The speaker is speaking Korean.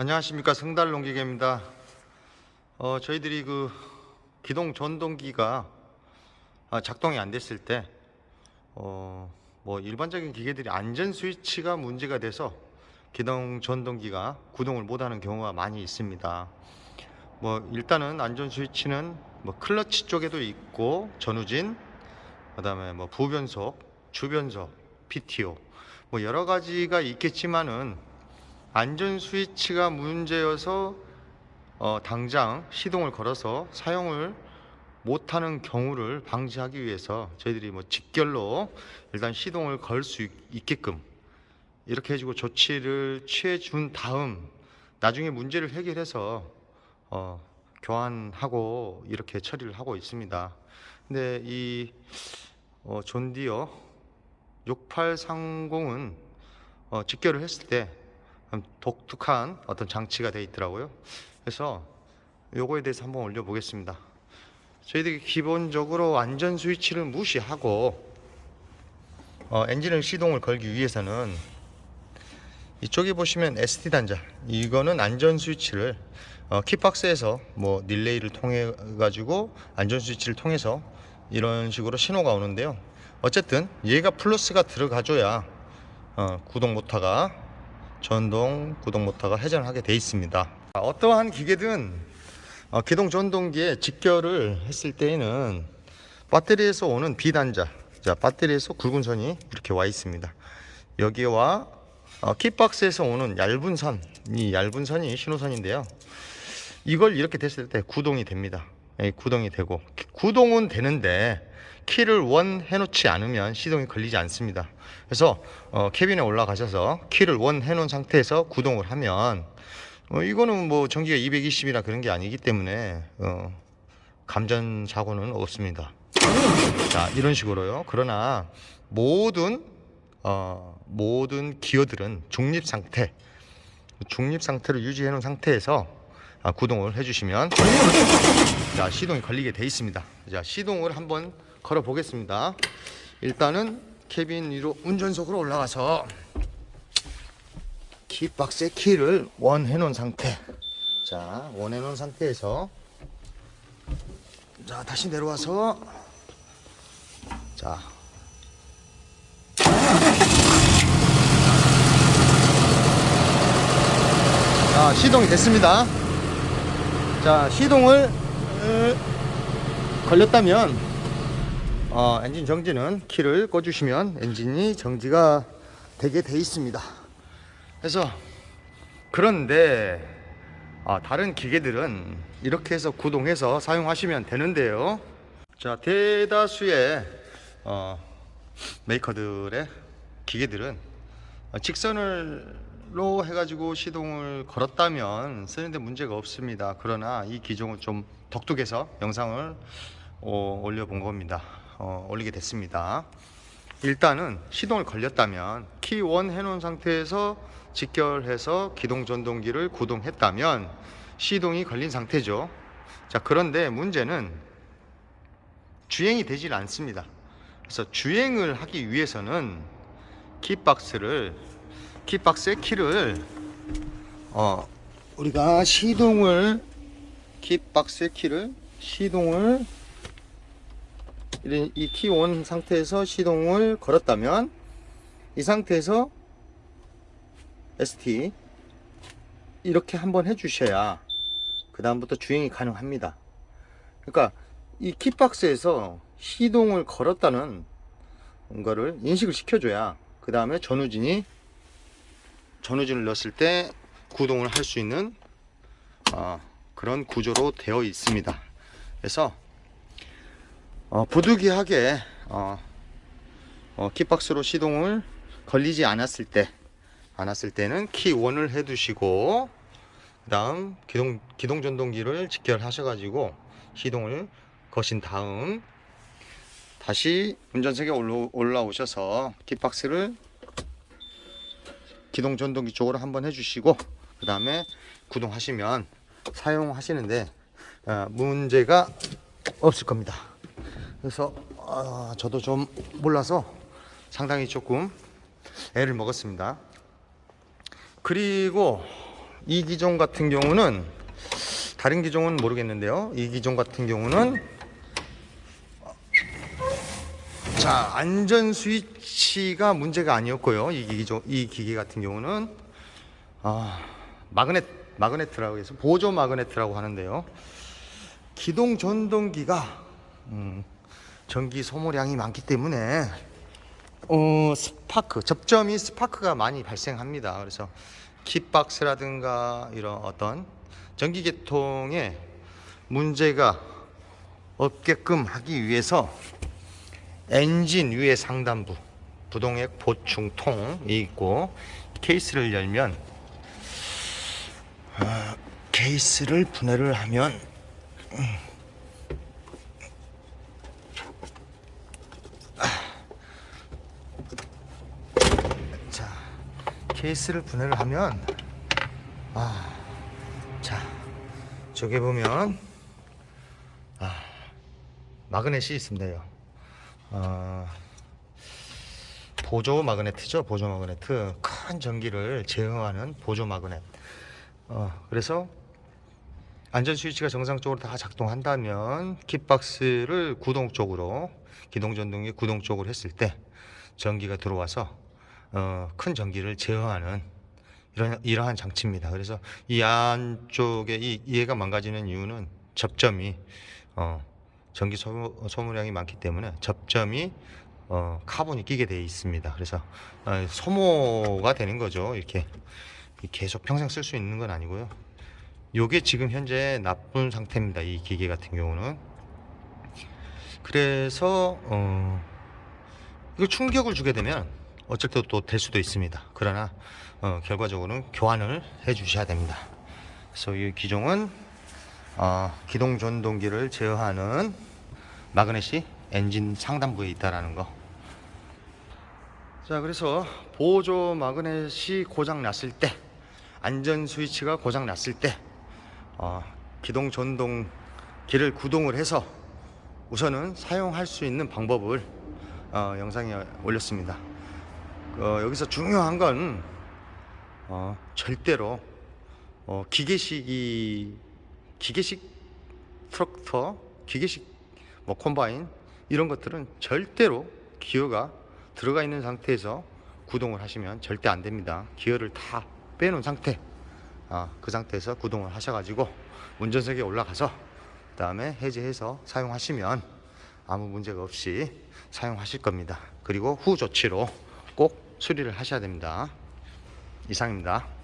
안녕하십니까 성달 농기계입니다. 어, 저희들이 그 기동 전동기가 아, 작동이 안 됐을 때, 어, 뭐 일반적인 기계들이 안전 스위치가 문제가 돼서 기동 전동기가 구동을 못하는 경우가 많이 있습니다. 뭐 일단은 안전 스위치는 뭐 클러치 쪽에도 있고 전후진, 그다음에 뭐 부변속, 주변속, PTO 뭐 여러 가지가 있겠지만은 안전 스위치가 문제여서 어, 당장 시동을 걸어서 사용을 못하는 경우를 방지하기 위해서 저희들이 뭐 직결로 일단 시동을 걸 수 있게끔 이렇게 해주고 조치를 취해 준 다음 나중에 문제를 해결해서 어, 교환하고 이렇게 처리를 하고 있습니다. 근데 이 어, 존디어 6830은 어, 직결을 했을 때 음, 독특한 어떤 장치가 되어 있더라고요. 그래서 요거에 대해서 한번 올려보겠습니다. 저희들이 기본적으로 안전 스위치를 무시하고 어, 엔진을 시동을 걸기 위해서는 이쪽에 보시면 SD 단자 이거는 안전 스위치를 어, 키박스에서 뭐 릴레이를 통해 가지고 안전 스위치를 통해서 이런 식으로 신호가 오는데요. 어쨌든 얘가 플러스가 들어가줘야 어, 구동 모터가 전동 구동 모터가 회전하게 돼 있습니다. 어떠한 기계든 어, 기동 전동기에 직결을 했을 때에는 배터리에서 오는 비단자, 자 배터리에서 굵은 선이 이렇게 와 있습니다. 여기와 어, 킥박스에서 오는 얇은 선, 이 얇은 선이 신호선인데요. 이걸 이렇게 됐을 때 구동이 됩니다. 예, 구동이 되고 기- 구동은 되는데 키를 원 해놓지 않으면 시동이 걸리지 않습니다. 그래서 어, 캐빈에 올라가셔서 키를 원 해놓은 상태에서 구동을 하면 어, 이거는 뭐 전기가 220이나 그런 게 아니기 때문에 어, 감전 사고는 없습니다. 자 이런 식으로요. 그러나 모든 어, 모든 기어들은 중립 상태, 중립 상태를 유지해 놓은 상태에서 아, 구동을 해주시면 자 시동이 걸리게 돼 있습니다. 자 시동을 한번 걸어 보겠습니다. 일단은 캐빈 위로 운전석으로 올라가서 키박스의 키를 원 해놓은 상태. 자, 원 해놓은 상태에서 자 다시 내려와서 자. 자, 시동이 됐습니다. 자, 시동을 으, 걸렸다면 어, 엔진 정지는 키를 꽂으시면 엔진이 정지가 되게 돼 있습니다. 그래서 그런데 아, 다른 기계들은 이렇게 해서 구동해서 사용하시면 되는데요. 자, 대다수의 어, 메이커들의 기계들은 어, 직선으 로 해가지고 시동을 걸었다면 쓰는데 문제가 없습니다. 그러나 이 기종은 좀 독특해서 영상을 어, 올려본 겁니다. 어, 올리게 됐습니다. 일단은 시동을 걸렸다면 키원 해놓은 상태에서 직결해서 기동 전동기를 구동했다면 시동이 걸린 상태죠. 자 그런데 문제는 주행이 되질 않습니다. 그래서 주행을 하기 위해서는 키박스를 키박스의 키를 어 우리가 시동을 키박스의 키를 시동을 이 키 온 상태에서 시동을 걸었다면 이 상태에서 ST 이렇게 한번 해주셔야 그 다음부터 주행이 가능합니다. 그러니까 이 키박스에서 시동을 걸었다는 거를 인식을 시켜줘야 그 다음에 전후진이 전후진을 넣었을 때 구동을 할 수 있는 어, 그런 구조로 되어 있습니다. 그래서 어, 부득이하게 어, 어, 키박스로 시동을 걸리지 않았을 때 않았을 때는 키 1을 해 두시고 그 다음 기동 기동 전동기를 직결하셔 가지고 시동을 거신 다음 다시 운전석에 올라, 올라오셔서 키박스를 기동 전동기 쪽으로 한번 해 주시고 그 다음에 구동하시면 사용하시는데 어, 문제가 없을 겁니다. 그래서 아, 저도 좀 몰라서 상당히 조금 애를 먹었습니다. 그리고 이 기종 같은 경우는 다른 기종은 모르겠는데요. 이 기종 같은 경우는 자 안전 스위치가 문제가 아니었고요. 이 기종 이 기기 같은 경우는 아 마그넷 마그네트라고 해서 보조 마그네트라고 하는데요. 기동 전동기가 음, 전기 소모량이 많기 때문에 어, 스파크 접점이 스파크가 많이 발생합니다. 그래서 kit박스라든가 이런 어떤 전기 계통에 문제가 없게끔 하기 위해서 엔진 위에 상단부 부동액 보충통이 있고 케이스를 열면 어, 케이스를 분해를 하면 자 케이스를 분해를 하면 아 자 저기 보면 아 마그넷이 있습니다요. 어, 보조 마그네트죠. 보조 마그네트 큰 전기를 제어하는 보조 마그넷. 어, 그래서 안전 스위치가 정상적으로 다 작동한다면 kit박스를 구동 쪽으로 기동 전동기 구동 쪽으로 했을 때 전기가 들어와서 어, 큰 전기를 제어하는 이런 이러한 장치입니다. 그래서 이 안쪽에 이 얘가 망가지는 이유는 접점이 어, 전기 소모, 소모 량이 많기 때문에 접점이 어, 카본이 끼게 되어 있습니다. 그래서 어, 소모가 되는 거죠. 이렇게 계속 평생 쓸 수 있는 건 아니고요. 요게 지금 현재 나쁜 상태입니다. 이 기계 같은 경우는. 그래서 어, 이거 충격을 주게 되면 때또될 수도 있습니다. 그러나 어, 결과적으로는 교환을 해 주셔야 됩니다. 그래서 이 기종은 어, 기동 전동기를 제어하는 마그넷이 엔진 상단부에 있다라는 거. 자, 그래서 보조 마그넷이 고장 났을 때, 안전 스위치가 고장 났을 때, 어, 기동 전동기를 구동을 해서 우선은 사용할 수 있는 방법을 어, 영상에 올렸습니다. 어, 여기서 중요한 건 어, 절대로 어, 기계식이 기계식 트럭터, 기계식 뭐 콤바인 이런 것들은 절대로 기어가 들어가 있는 상태에서 구동을 하시면 절대 안 됩니다. 기어를 다 빼놓은 상태, 아, 그 상태에서 구동을 하셔가지고 운전석에 올라가서 그 다음에 해제해서 사용하시면 아무 문제가 없이 사용하실 겁니다. 그리고 후 조치로 꼭 수리를 하셔야 됩니다. 이상입니다.